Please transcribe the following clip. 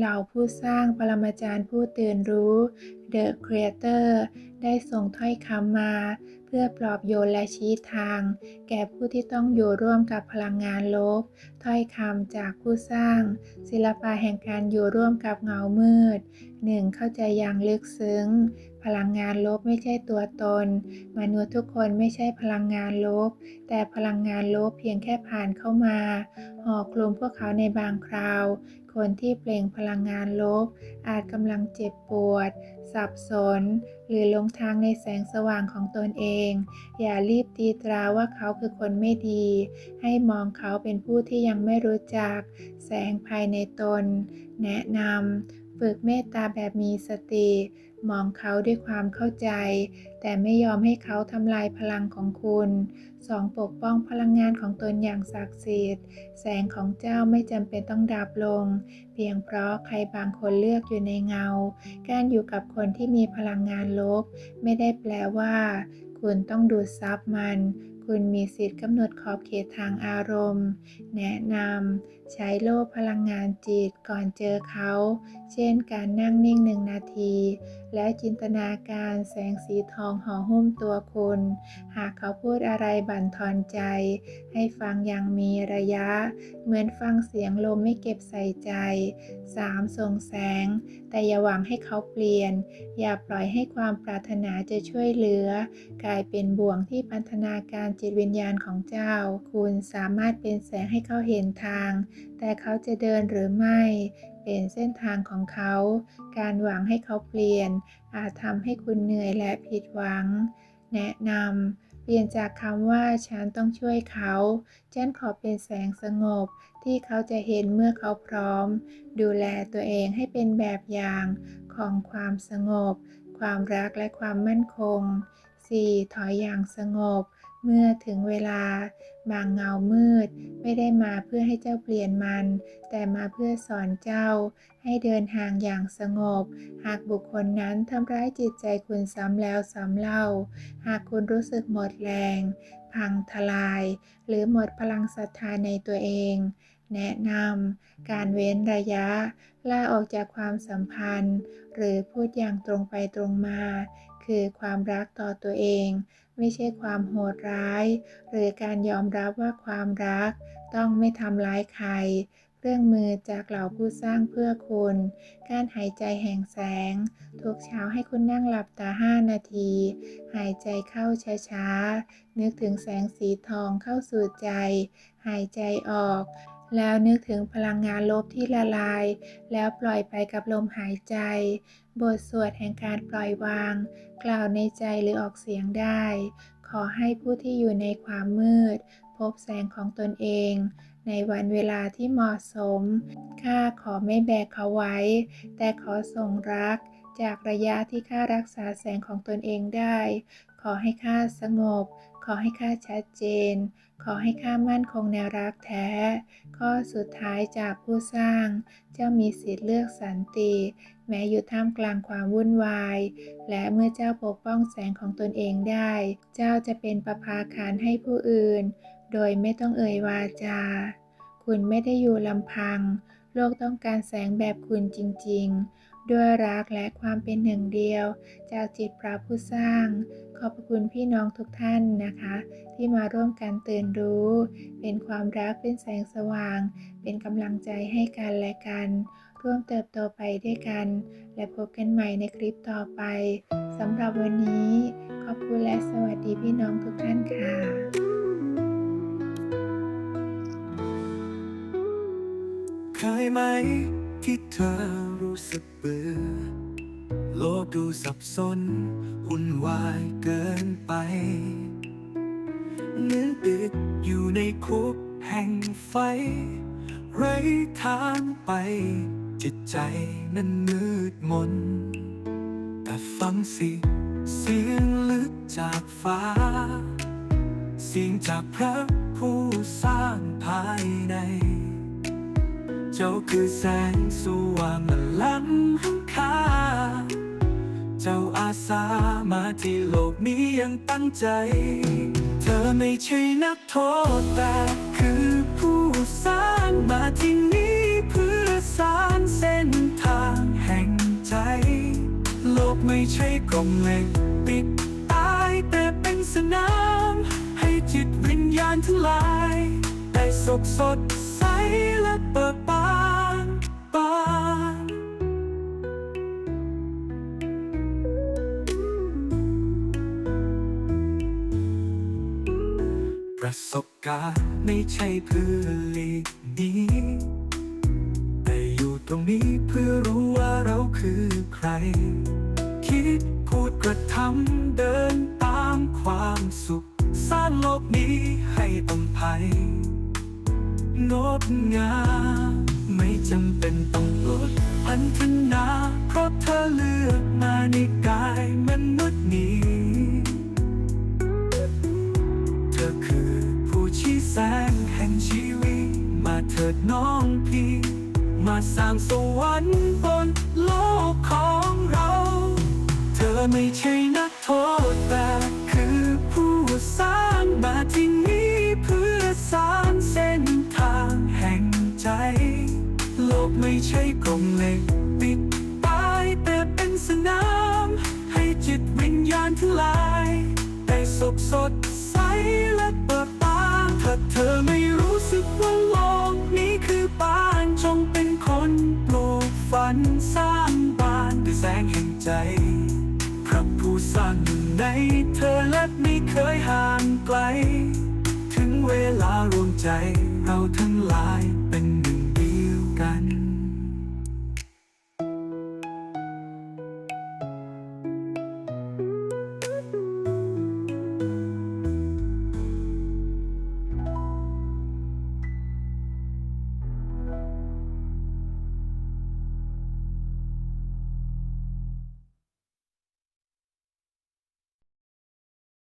เราผู้สร้างปรมาจารย์ผู้ตื่นรู้ The Creator ได้ส่งถ้อยคำมา เพื่อปลอบโยนและชี้ทาง แก่ผู้ที่ต้องอยู่ร่วมกับพลังงานลบ ถ้อยคำจากผู้สร้าง ศิลปะแห่งการอยู่ร่วมกับเงามืดหนึ่งเข้าใจอย่างลึกซึ้ง พลังงานลบไม่ใช่ตัวตน มนุษย์ทุกคนไม่ใช่พลังงานลบ แต่พลังงานลบเพียงแค่ผ่านเข้ามาห่อคลุมพวกเขาในบางคราว คนที่เปล่งพลังงานลบ อาจกำลังเจ็บปวด สับสน หรือลงทางในแสงสว่างของตนเอง อย่ารีบตีตราว่าเขาคือคนไม่ดี ให้มองเขาเป็นผู้ที่ยังไม่รู้จัก แสงภายในตน แนะนำฝึกเมตตาแบบมีสติ มองเขาด้วยความเข้าใจ แต่ไม่ยอมให้เขาทำลายพลังของคุณสองปกป้องพลังงานของตนอย่างศักดิ์สิทธิ์ แสงของเจ้าไม่จำเป็นต้องดับลง เพียงเพราะใครบางคนเลือกอยู่ในเงา การอยู่กับคนที่มีพลังงานลบ ไม่ได้แปลว่า คุณต้องดูดซับมัน คุณมีสิทธิ์กำหนดขอบเขตทางอารมณ์ แนะนำใช้โล่พลังงานจิตก่อนเจอเขา เช่นการนั่งนิ่งหนึ่งนาที และจินตนาการแสงสีทองห่อหุ้มตัวคุณ หากเขาพูดอะไรบั่นทอนใจ ให้ฟังอย่างมีระยะ เหมือนฟังเสียงลมไม่เก็บใส่ใจ 3. ส่งแสง แต่อย่าหวังให้เขาเปลี่ยน อย่าปล่อยให้ความปรารถนาจะช่วยเหลือ กลายเป็นบ่วงที่พันธนาการจิตวิญญาณของเจ้า คุณสามารถเป็นแสงให้เขาเห็นทาง แต่เขาจะเดินหรือไม่ เป็นเส้นทางของเขา การหวังให้เขาเปลี่ยน อาจทำให้คุณเหนื่อยและผิดหวัง แนะนำเปลี่ยนจากคำว่าฉันต้องช่วยเขา ฉันขอเป็นแสงสงบที่เขาจะเห็นเมื่อเขาพร้อม ดูแลตัวเองให้เป็นแบบอย่างของความสงบ ความรักและความมั่นคง 4. ถอยอย่างสงบ เมื่อถึงเวลาบางเงามืด ไม่ได้มาเพื่อให้เจ้าเปลี่ยนมัน แต่มาเพื่อสอนเจ้า ให้เดินห่างอย่างสงบ หากบุคคลนั้นทำร้ายจิตใจคุณซ้ำแล้วซ้ำเล่า หากคุณรู้สึกหมดแรง พังทลาย หรือหมดพลังศรัทธาในตัวเอง แนะนำการเว้นระยะลาออกจากความสัมพันธ์ หรือพูดอย่างตรงไปตรงมา คือความรักต่อตัวเอง ไม่ใช่ความโหดร้าย หรือการยอมรับว่าความรัก ต้องไม่ทำร้ายใคร เครื่องมือจากเหล่าผู้สร้างเพื่อคุณ การหายใจแห่งแสง ทุกเช้าให้คุณนั่งหลับตา 5 นาที หายใจเข้าช้าๆ นึกถึงแสงสีทองเข้าสู่ใจ หายใจออก แล้วนึกถึงพลังงานลบที่ละลาย แล้วปล่อยไปกับลมหายใจ บทสวดแห่งการปล่อยวาง กล่าวในใจหรือออกเสียงได้ ขอให้ผู้ที่อยู่ในความมืด พบแสงของตนเอง ในวันเวลาที่เหมาะสม ข้าขอไม่แบกเขาไว้ แต่ขอส่งรัก จากระยะที่ข้ารักษาแสงของตนเองได้ ขอให้ข้าสงบ อให้ข้าชัดเจน ขอให้ข้ามั่นคงในวรักแท้ ข้อสุดท้ายจากผู้สร้าง เจ้ามีสิทธิ์เลือกสันติ แม้อยู่ท่ามกลางความวุ่นวาย และเมื่อเจ้าปกป้องแสงของตนเองได้ เจ้าจะเป็นประภาคารให้ผู้อื่น โดยไม่ต้องเอ่ยวาจา คุณไม่ได้อยู่ลำพัง โลกต้องการแสงแบบคุณจริง ๆด้วยรักและความเป็นหนึ่งเดียว จากจิตพระผู้สร้าง ขอบคุณพี่น้องทุกท่านนะคะ ที่มาร่วมกันตื่นรู้ เป็นความรักเป็นแสงสว่าง เป็นกำลังใจให้กันและกัน ร่วมเติบโตไปด้วยกัน และพบกันใหม่ในคลิปต่อไปสำหรับวันนี้ ขอบคุณและสวัสดีพี่น้องทุกท่านค่ะคยไหมที่เธอรู้สึกเบื่อ โลกดูสับสนวุ่นวายเกินไปเหมือนติดอยู่ในคุกแห่งไฟ ไร้ทางไป จิตใจนั้นมืดมน แต่ฟังสิเสียงลึกจากฟ้า เสียงจากพระผู้สร้างภายใน เจ้าคือแสงสว่างและล้ำค่า จ้าอาสามาที่โลกนี้ยังตั้งใจ เธอไม่ใช่นักโทษแต่คือผู้สร้างมาที่นี้เพื่อสร้างเส้นทางแห่งใจ โลกไม่ใช่กลมเล็กปิดตายแต่เป็นสนาม ให้จิตวิญญาณทั้งหลาย ได้สกสดใสและเปิดปา ประสบการณ์ไม่ใช่เพื่อหลีกหนีแต่อยู่ตรงนี้เพื่อรู้ว่าเราคือใคร คิดพูดกระทำเดินตามความสุข สร้างโลกนี้ให้อภัยงดงามไม่จำเป็นต้องลดพันธนา เพราะเธอเลือกมาในกายมนุษย์นี้ ถิดน้องพี่ มาสร้างสวรรค์บนโลกของเรา เธอไม่ใช่นักโทษแต่คือผู้สร้างมาที่นี่เพื่อสร้างเส้นทางแห่งใจ โลกไม่ใช่กรงเหล็กปิดตายแต่เป็นสนาม ให้จิตวิญญาณทั้งหลาย ได้สุขสดใสและ ถ้าเธอไม่รู้สึกว่าโลกนี้คือบ้านจงเป็นคนปลูกฝันสร้างบ้านด้วยแสงแห่งใจ พระผู้สร้างอยู่ในเธอและไม่เคยห่างไกล ถึงเวลารวมใจเราทั้งหลายเป็นหนึ่งเดียวกัน